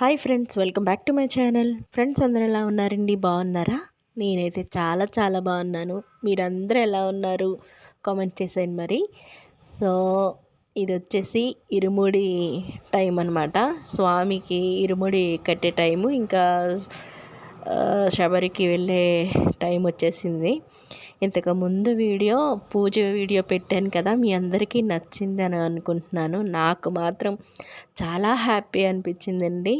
Hi friends welcome back to my channel. Friends అందరూ ఎలా ఉన్నారండి? బాగున్నారా? నేనైతే చాలా చాలా బాగున్నాను. మీరందరూ ఎలా ఉన్నారు? కామెంట్ చేసేయండి మరి. సో ఇది వచ్చేసి ఇరుముడి టైం అనమాట స్వామికి ఇరుముడి కట్టే టైము. ఇంకా శబరికి వెళ్ళే టైం వచ్చేసింది. ఇంతకు ముందు వీడియో పూజ వీడియో పెట్టాను కదా మీ అందరికీ నచ్చింది అని అనుకుంటున్నాను. నాకు మాత్రం చాలా హ్యాపీ అనిపించిందండి.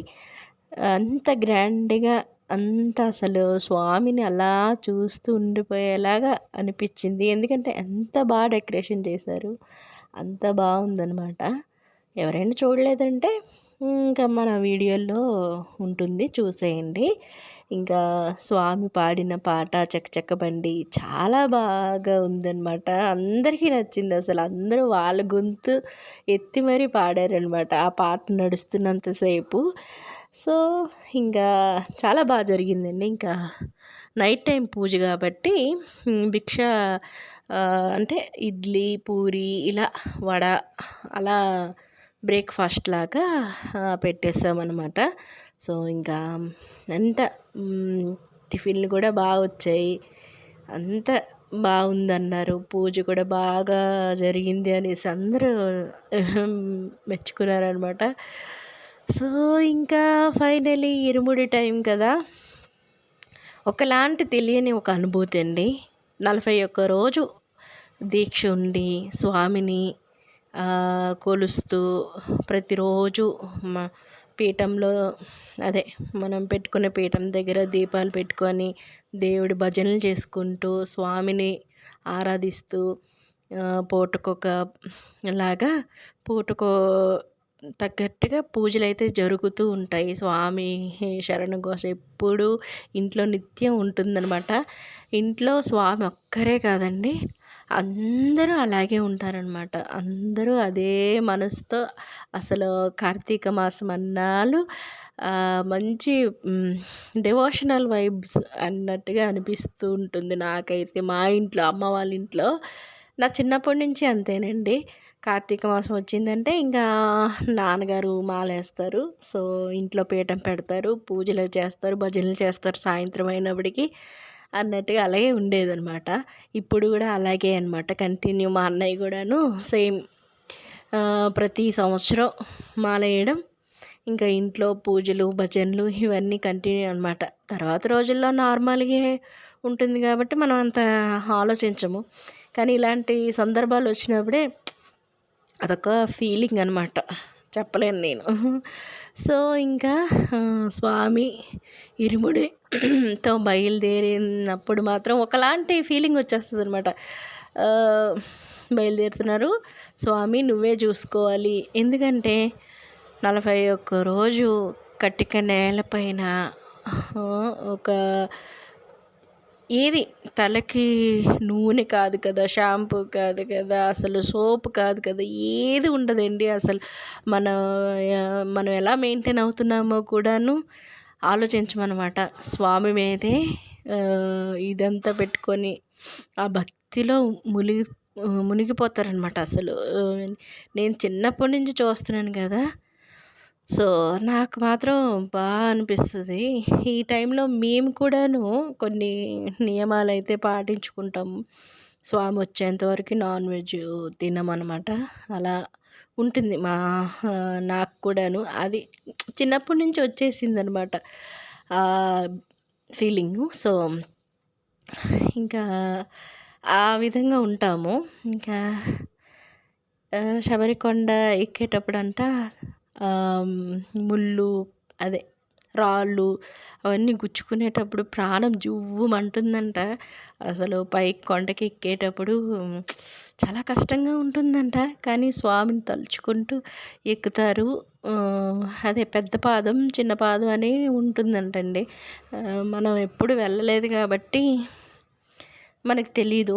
అంత గ్రాండ్గా అంత అసలు స్వామిని అలా చూస్తూ ఉండిపోయేలాగా అనిపించింది. ఎందుకంటే ఎంత బాగా డెకరేషన్ చేశారు అంత బాగుందనమాట ఎవరైనా చూడలేదంటే ఇంకా మన వీడియోలో ఉంటుంది చూసేయండి. ఇంకా స్వామి పాడిన పాట చకచక బండి చాలా బాగా ఉందన్నమాట. అందరికీ నచ్చింది అసలు. అందరూ వాళ్ళ గొంతు ఎత్తి మరీ పాడారనమాట ఆ పాట నడుస్తున్నంతసేపు సో ఇంకా చాలా బాగా జరిగిందండి. ఇంకా నైట్ టైం పూజ కాబట్టి భిక్ష అంటే ఇడ్లీ పూరి ఇలా వడ అలా బ్రేక్ఫాస్ట్ లాగా పెట్టేసామన్నమాట సో ఇంకా అంత టిఫిన్లు కూడా బాగా వచ్చాయి. అంత బాగుందన్నారు. పూజ కూడా బాగా జరిగింది అనేసి అందరూ మెచ్చుకున్నారనమాట సో ఇంకా ఫైనలీ ఇరుముడి టైం కదా. ఒకలాంటి తెలియని ఒక అనుభూతి అండి. నలభై ఒక్క రోజు దీక్ష ఉండి స్వామిని కొలుస్తూ ప్రతిరోజు పీఠంలో అదే మనం పెట్టుకునే పీఠం దగ్గర దీపాలు పెట్టుకొని దేవుడి భజనలు చేసుకుంటూ స్వామిని ఆరాధిస్తూ పూటకొక లాగా పూటకో తగ్గట్టుగా పూజలు అయితే జరుగుతూ ఉంటాయి. స్వామి శరణ ఘోష ఎప్పుడు ఇంట్లో నిత్యం ఉంటుందన్నమాట. ఇంట్లో స్వామి ఒక్కరే కాదండి. అందరూ అలాగే ఉంటారనమాట అందరూ అదే మనసుతో అసలు కార్తీక మాసం అన్నాళ్ళు మంచి డివోషనల్ వైబ్స్ అన్నట్టుగా అనిపిస్తూ ఉంటుంది నాకైతే. మా ఇంట్లో అమ్మ వాళ్ళ ఇంట్లో నా చిన్నప్పటి నుంచి అంతేనండి. కార్తీక మాసం వచ్చిందంటే ఇంకా నాన్నగారు మాలేస్తారు. సో ఇంట్లో పీఠం పెడతారు పూజలు చేస్తారు భజనలు చేస్తారు సాయంత్రం అయినప్పటికీ. అన్నట్టుగా అలాగే ఉండేదన్నమాట. ఇప్పుడు కూడా అలాగే అనమాట కంటిన్యూ మా అన్నయ్య కూడాను సేమ్ ప్రతి సంవత్సరం మాల వేయడం ఇంకా ఇంట్లో పూజలు భజనలు ఇవన్నీ కంటిన్యూ అనమాట తర్వాత రోజుల్లో నార్మల్గా ఉంటుంది కాబట్టి మనం అంత ఆలోచించము. కానీ ఇలాంటి సందర్భాలు వచ్చినప్పుడే అదొక ఫీలింగ్ అనమాట చెప్పలేను నేను. సో ఇంకా స్వామి ఇరుముడితో బయలుదేరినప్పుడు మాత్రం ఒకలాంటి ఫీలింగ్ వచ్చేస్తుంది అనమాట బయలుదేరుతున్నారు. స్వామి నువ్వే చూసుకోవాలి. ఎందుకంటే నలభై ఒక్క రోజు కట్టిక నేలపైన ఒక ఏది? తలకి నూనె కాదు కదా షాంపూ కాదు కదా అసలు సోప్ కాదు కదా ఏది ఉండదండి అసలు. మన మనం ఎలా మెయింటైన్ అవుతున్నామో కూడాను ఆలోచించమన్నమాట. స్వామి మీదే ఇదంతా పెట్టుకొని ఆ భక్తిలో మునిగి మునిగిపోతారనమాట అసలు. నేను చిన్నప్పటి నుంచి చూస్తున్నాను కదా సో నాకు మాత్రం బాగా అనిపిస్తుంది. ఈ టైంలో మేము కూడాను కొన్ని నియమాలు అయితే పాటించుకుంటాము స్వామి వచ్చేంతవరకు నాన్ వెజ్ తినమనమాట. అలా ఉంటుంది మా నాకు కూడాను. అది చిన్నప్పటి నుంచి వచ్చేసింది అనమాట ఫీలింగ్. సో ఇంకా ఆ విధంగా ఉంటాము. ఇంకా శబరికొండ ఎక్కేటప్పుడు అంట ముళ్ళు అదే రాళ్ళు అవన్నీ గుచ్చుకునేటప్పుడు ప్రాణం జువ్వుమంటుందంట. అసలు పైకి కొండకి ఎక్కేటప్పుడు చాలా కష్టంగా ఉంటుందంట. కానీ స్వామిని తలుచుకుంటూ ఎక్కుతారు. అదే పెద్ద పాదం చిన్న పాదం అని ఉంటుందంటండి. మనం ఎప్పుడు వెళ్ళలేదు కాబట్టి మనకు తెలీదు.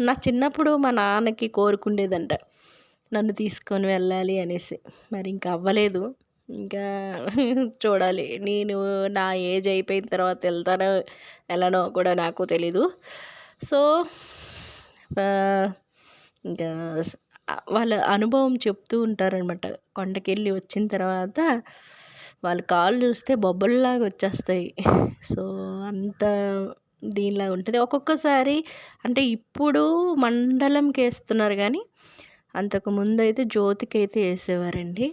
నా చిన్నప్పుడు మా నాన్నకి కోరుకుండేదంట. నన్ను తీసుకొని వెళ్ళాలి అనేసి. మరి ఇంకా అవ్వలేదు. ఇంకా చూడాలి. నేను నా ఏజ్ అయిపోయిన తర్వాత వెళ్తానో వెళ్ళనో కూడా నాకు తెలీదు. సో ఇంకా వాళ్ళ అనుభవం చెప్తూ ఉంటారనమాట కొండకెళ్ళి వచ్చిన తర్వాత వాళ్ళ కాళ్ళు చూస్తే బొబ్బల్లాగా వచ్చేస్తాయి. సో అంత దీనిలాగా ఉంటుంది. ఒక్కొక్కసారి అంటే ఇప్పుడు మండలంకి వేస్తున్నారు కానీ అంతకు ముందు అయితే జ్యోతికి అయితే వేసేవారండి.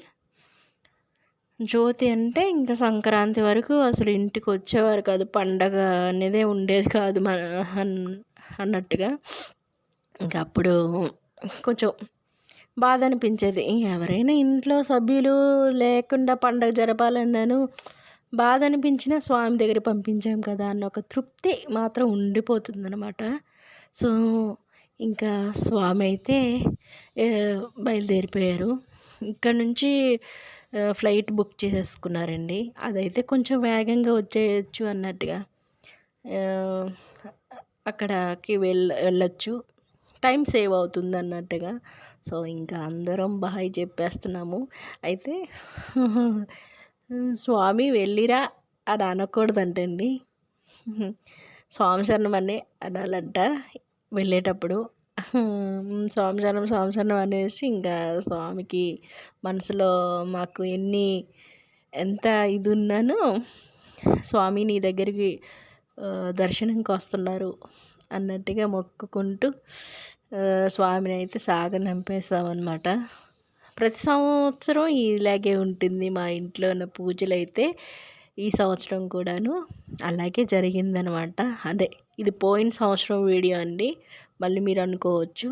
జ్యోతి అంటే ఇంకా సంక్రాంతి వరకు అసలు ఇంటికి వచ్చేవారు కాదు. పండగ అనేదే ఉండేది కాదు మన అన్నట్టుగా. ఇంకా అప్పుడు కొంచెం బాధ అనిపించేది. ఎవరైనా ఇంట్లో సభ్యులు లేకుండా పండగ జరపాలన్నాను. బాధ అనిపించిన స్వామి దగ్గర పంపించాం కదా అన్న ఒక తృప్తి మాత్రం ఉండిపోతుంది అనమాట సో ఇంకా స్వామి అయితే బయలుదేరిపోయారు. ఇక్కడ నుంచి ఫ్లైట్ బుక్ చేసేసుకున్నారండి. అదైతే కొంచెం వేగంగా వచ్చేయచ్చు అన్నట్టుగా. అక్కడికి వెళ్ళ వెళ్ళచ్చు. టైం సేవ్ అవుతుంది అన్నట్టుగా. సో ఇంకా అందరం బాయ్ చెప్పేస్తున్నాము. అయితే స్వామి వెళ్ళిరా అని అనకూడదంటండి. స్వామి శరణమని అనాలంట వెళ్ళేటప్పుడు. స్వామి శరణం అనేసి ఇంకా స్వామికి మనసులో మాకు ఎన్ని ఎంత ఇది ఉన్నానో స్వామి నీ దగ్గరికి దర్శనంకి వస్తున్నారు అన్నట్టుగా మొక్కుకుంటూ స్వామిని అయితే సాగనంపేసామన్నమాట ప్రతి సంవత్సరం ఇలాగే ఉంటుంది మా ఇంట్లో ఉన్న పూజలు అయితే ఈ సంవత్సరం కూడాను అలాగే జరిగిందనమాట అదే ఇది పోయిన సంవత్సరం వీడియో అండి. మళ్ళీ మీరు అనుకోవచ్చు.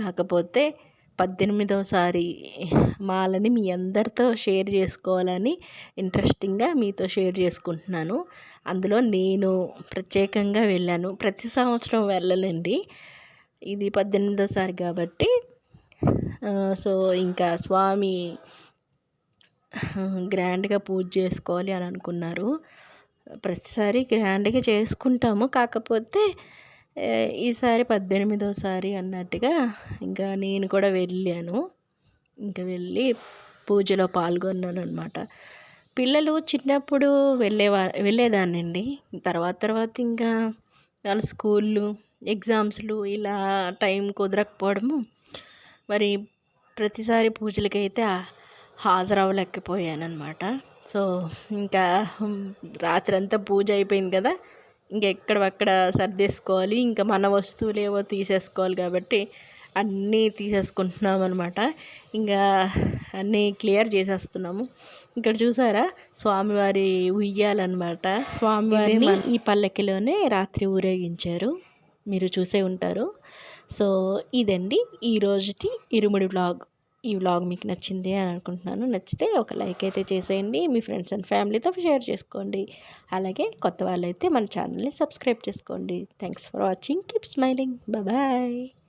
కాకపోతే పద్దెనిమిదవసారి మాలని మీ అందరితో షేర్ చేసుకోవాలని ఇంట్రెస్టింగ్గా మీతో షేర్ చేసుకుంటున్నాను. అందులో నేను ప్రత్యేకంగా వెళ్ళాను. ప్రతి సంవత్సరం వెళ్ళలేండి ఇది పద్దెనిమిదోసారి కాబట్టి సో ఇంకా స్వామి గ్రాండ్గా పూజ చేసుకోవాలి అని అనుకున్నారు. ప్రతిసారి గ్రాండ్గా చేసుకుంటాము. కాకపోతే ఈసారి పద్దెనిమిదోసారి అన్నట్టుగా ఇంకా నేను కూడా వెళ్ళాను. ఇంకా వెళ్ళి పూజలో పాల్గొన్నాను అనమాట పిల్లలు చిన్నప్పుడు వెళ్ళేవా వెళ్ళేదాన్నండి. తర్వాత తర్వాత ఇంకా వాళ్ళ స్కూళ్ళు ఎగ్జామ్స్లు ఇలా టైం కుదరకపోవడము. మరి ప్రతిసారి పూజలకైతే హాజరవ్వలేకపోయాను అనమాట సో ఇంకా రాత్రి అంతా పూజ అయిపోయింది కదా. ఇంకా ఎక్కడక్కడ సర్దేసుకోవాలి ఇంకా మన వస్తువులు ఏవో తీసేసుకోవాలి కాబట్టి అన్నీ తీసేసుకుంటున్నాం అనమాట ఇంకా అన్నీ క్లియర్ చేసేస్తున్నాము. ఇక్కడ చూసారా? స్వామివారి ఉయ్యాలన్నమాట. స్వామివారిని ఈ పల్లకిలోనే రాత్రి ఊరేగించారు. మీరు చూసే ఉంటారు. సో ఇదండి ఈ రోజుటి ఇరుముడి వ్లాగ్. ఈ వ్లాగ్ మీకు నచ్చింది అని అనుకుంటున్నాను. నచ్చితే ఒక లైక్ అయితే చేసేయండి. మీ ఫ్రెండ్స్ అండ్ ఫ్యామిలీతో షేర్ చేసుకోండి. అలాగే కొత్త వాళ్ళైతే మన ఛానల్ని సబ్స్క్రైబ్ చేసుకోండి. Thanks for watching. Keep smiling. Bye